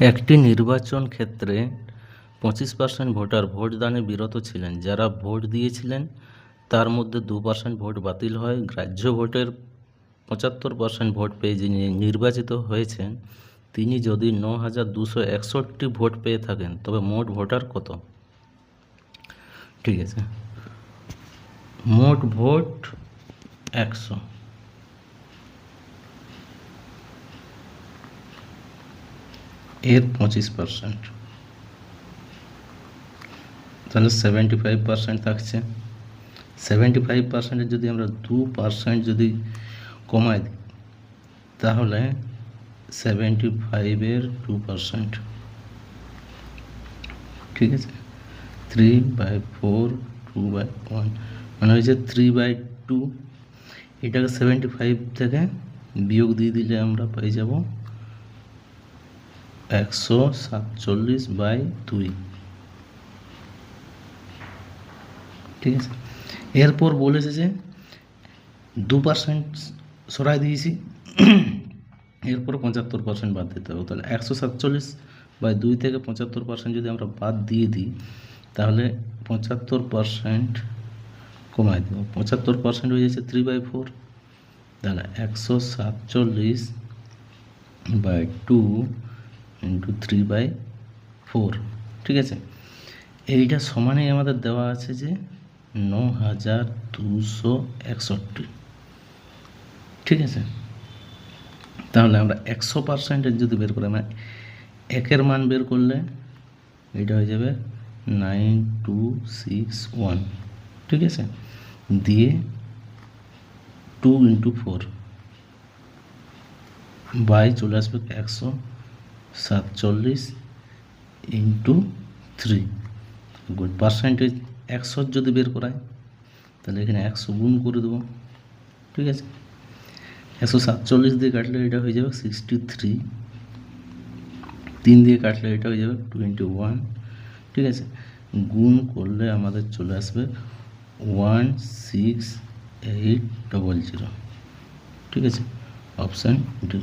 একটি নির্বাচন ক্ষেত্রে পঁচিশ পার্সেন্ট ভোটার ভোটদানে বিরত ছিলেন। যারা ভোট দিয়েছিলেন, তার মধ্যে দু পার্সেন্ট ভোট বাতিল হয়। গ্রাহ্য ভোটের পঁচাত্তর পার্সেন্ট ভোট পেয়ে যিনি নির্বাচিত হয়েছেন, তিনি যদি ন হাজার দুশো একষট্টি ভোট পেয়ে থাকেন, তবে মোট ভোটার কত? ঠিক আছে। মোট ভোট একশো। এর পঁচিশ পার্সেন্ট তাহলে সেভেন্টি ফাইভ পার্সেন্ট থাকছে। সেভেন্টি ফাইভ পার্সেন্টের যদি আমরা দু পার্সেন্ট যদি কমাই দিই, তাহলে সেভেন্টি ফাইভের টু পার্সেন্ট ঠিক আছে? Three by four two by one মানে হয়েছে থ্রি বাই টু এটাকে সেভেন্টি ফাইভ থেকে বিয়োগ দিয়ে দিলে আমরা পেয়ে যাব একশো সাতচল্লিশ বাই দুই। ঠিক আছে? এরপর বলেছে যে দু পার্সেন্ট সরাই দিয়েছি। এরপর পঁচাত্তর পার্সেন্ট বাদ দিতে হবে। তাহলে একশো সাতচল্লিশ বাই দুই থেকে পঁচাত্তর পার্সেন্ট যদি আমরা বাদ দিয়ে দিই, তাহলে পঁচাত্তর পার্সেন্ট কমাই দেবো। পঁচাত্তর পার্সেন্ট হয়ে যাচ্ছে থ্রি বাই ফোর তাহলে একশো সাতচল্লিশ by two into three by four ঠিক আছে? এইটা সমানেই আমাদের দেওয়া আছে যে ন হাজার দুশো একষট্টি, ঠিক আছে? তাহলে আমরা একশো পার্সেন্টের যদি বের করি মানে একের মান বের করলে এটা হয়ে যাবে নাইন টু সিক্স ওয়ান, ঠিক আছে? দিয়ে টু ইন্টু ফোর বাই চলে আসবে একশো সাতচল্লিশ ইন্টু থ্রি। গুড পার্সেন্টেজ একশো যদি বের করায়, তাহলে এখানে একশো গুণ করে দেবো। ঠিক আছে? একশো সাতচল্লিশ দিয়ে কাটলে এটা হয়ে যাবে সিক্সটি থ্রি। তিন দিয়ে কাটলে এটা হয়ে যাবে টোয়েন্টি ওয়ান। ঠিক আছে? গুণ করলে আমাদের চলে আসবে one six eight double zero. ঠিক আছে? Option D.